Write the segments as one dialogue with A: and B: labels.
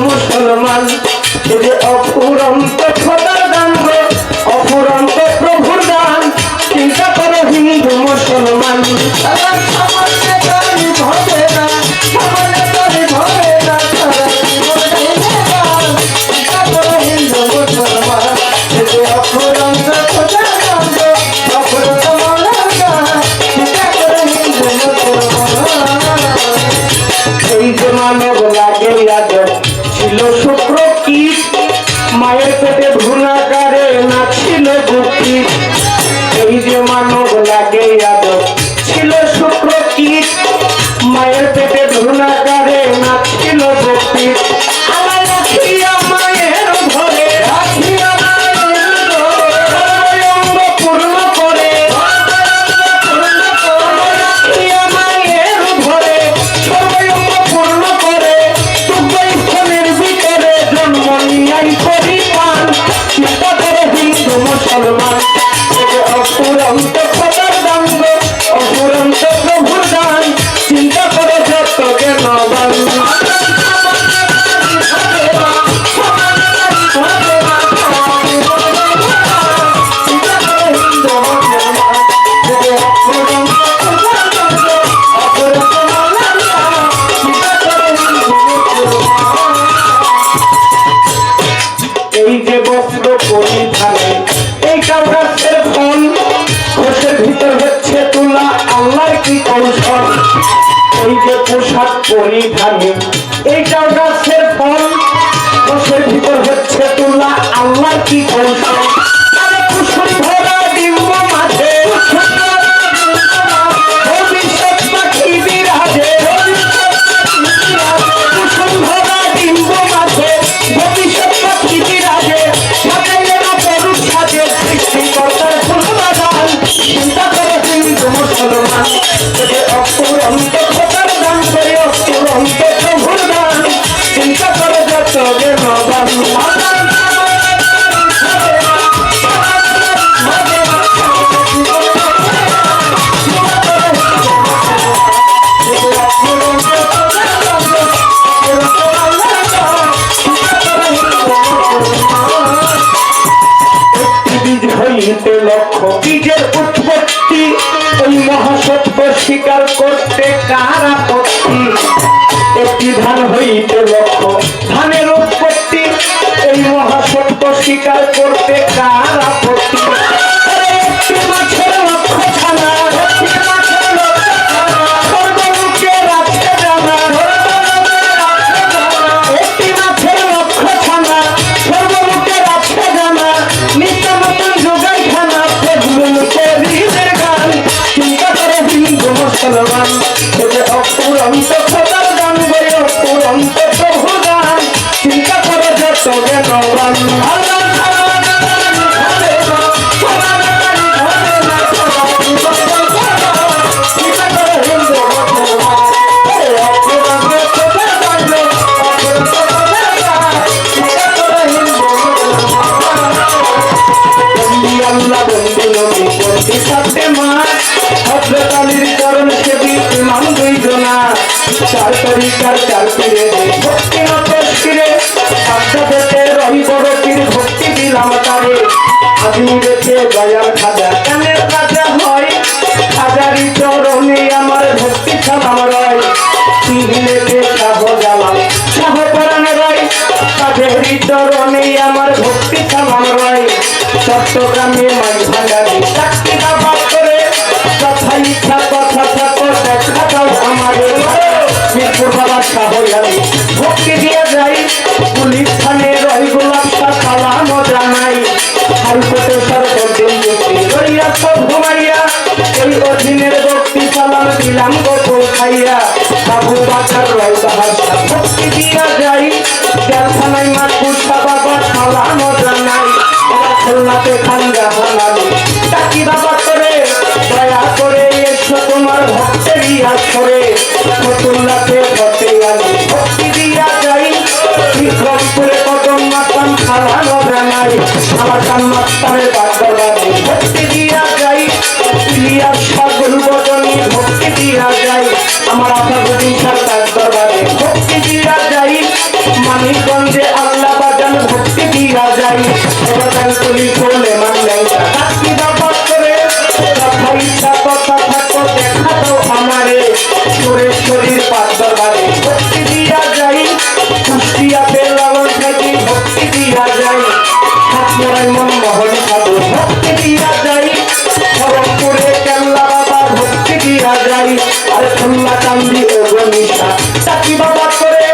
A: মুসলমান সে যে অপুরন্ত ওই যে পোশাক পরিধানে এইটাও গাছের ফল। গাছের ভিতর হচ্ছে তোলা। আল্লাহ কি ফল একটি ধান হইতে লক্ষ ধানের উৎপত্তি এই মহাসত্য স্বীকার করতে কার আপত্তি চার চার ফিরে ভক্তি নতের ফিরে সাধ্যাতে রহি বড় পীর ভক্তি দিলাম তারে। আজি উড়েছে গয়ার খাজা, কানের রাজা হয়। খাজারি চরণে আমার ভক্তি সালাম রয়। সিংহেতে শাহ জালাল শাহ পরাণ রয়। খাজারি চরণে আমার ভক্তি সালাম চট্টগ্রামে মাঝ ভাঙা পীরের ভক্তি সালাম দিলাম গোপন খাইয়া বাবু বাচ্চার রয় বাহার ভক্তি দিয়া যাই। জেলখানায় মাতপুর বাবা সালাম জানাই খেলনাতে খান জাহানাই ডাকি যাই আর খুল্লা কান্দি ও চাকরি বাবা করে,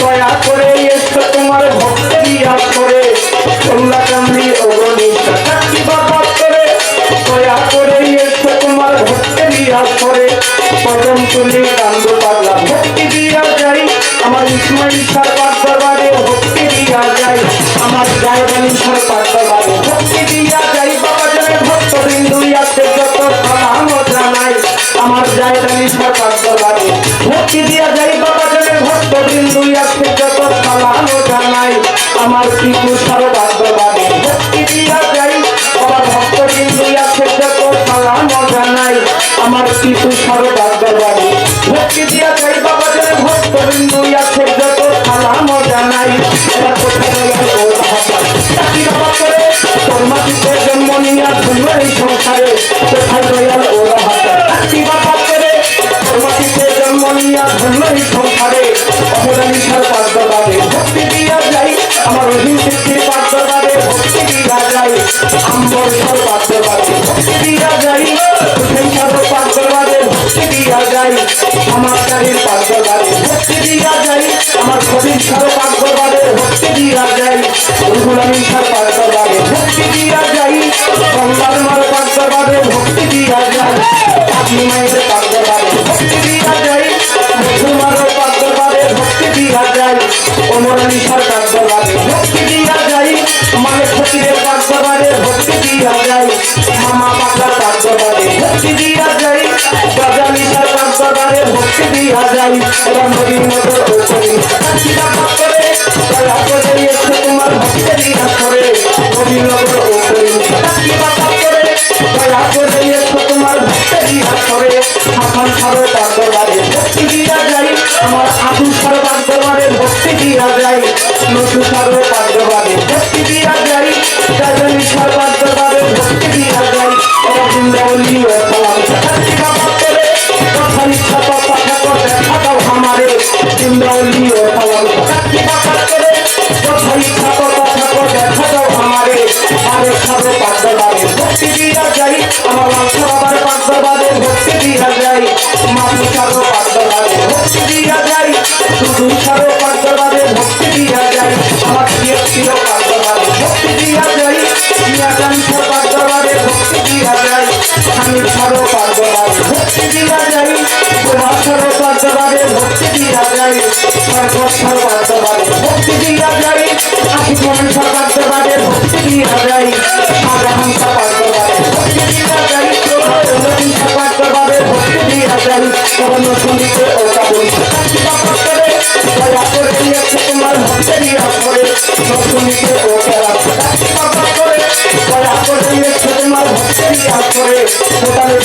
A: দয়া করে এসো তোমার ভক্তি দিয়া করে। খুল্লা কান্দি ও গণিতা চাকরি বাবা করে, দয়া করে এসো তোমার ভক্তি দিয়া করে। পদম তুলি কান্দ পাগলা, ভক্তি দিয়া যাই আমার ইসমাইল সরকার দরবারে ভক্তি দিয়া যাই আমার দরবারে ভক্তি সরকার দরবারে ভক্তি বাবা বিন্দু আছে যত সালাম জানাই, আমার পিকু সরকার দরবারে ভক্তি দিয়া যাই আমার ভক্ত বিন্দু আছে যত সালাম জানাই, আমার পিকু সরকার মাটিতে জন্ম নিয়া ধন্য এই সংসারে অপরাধী সরকার দরবারে ভক্তি দিয়া যাই। আমার অধীন শিক্ষির পাঠ দরবারে ভক্তি দিয়া যাই। আম্বর সরকার দরবারে ভক্তি দিয়া যাই। হুসেন পাঠ দরবারে ভক্তি দিয়া যাই। আমার কারির পাঠ দরবারে ভক্তি দিয়া যাই। আমার কবির পাঠ দরবারে ভক্তি দিয়া যাই। রুহুলামিন সাহেব দরবারে না যায় নতুন নটু সারো ভক্তি দিয়া যাই আশিক মন পাঁচ দরবারে ভক্তি দিয়া যাই দিয়া যাই নবীন সার দরবারে ভক্তি দিয়া যাই তখন শুনিতে ওটা বলছে দয়া করে দিয়েছে তোমার ভক্তি দিয়া করে শুনিতে রাখছে করে দয়া করে দিয়েছে তোমার ভক্তি দিয়া করে ভোটারের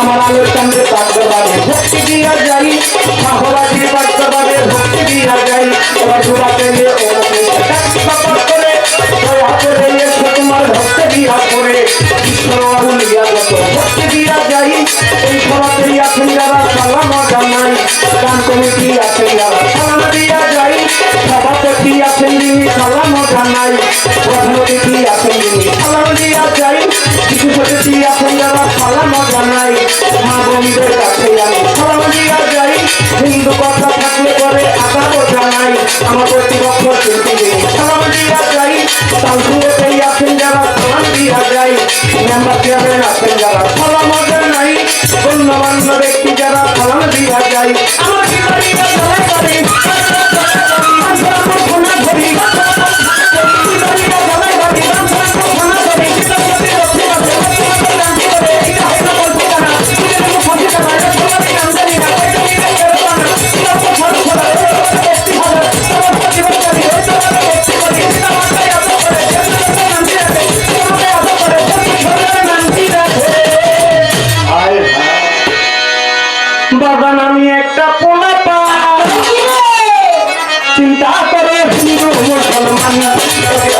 A: আমার আলোর চন্দ্রের পাঁচ দরবারে ভক্তি দিয়া যাই পাঁচ দরবারে ভক্তি দিয়া যাই, এবার দুরা পেলে ও করে। দয়া করে এসে তোমার ভক্তি দিয়া করে। ঈশ্বর আউলিয়া যত ভক্তি দিয়া যাই, এই সভাতেই আছেন যারা সালাম জানাই গান কমিটি আছেন যারা সালাম দিয়া যাই দিয়া যাই, কিছু সমিতি আছেন যারা মা বোনদের কাছে আমি দিয়া যাই। হিন্দু কথা থাকলে পরে আদাব জানাই আমার প্রতিপক্ষ দিয়া যাই। তালপুরেতেই আছেন যারা দিয়া যাই। মেম্বার চেয়ারম্যান আছেন যারা সালাম জানাই গণ্যমান্য ব্যক্তি যারা দিয়া যাই। করে হিন্দু মুসলমান।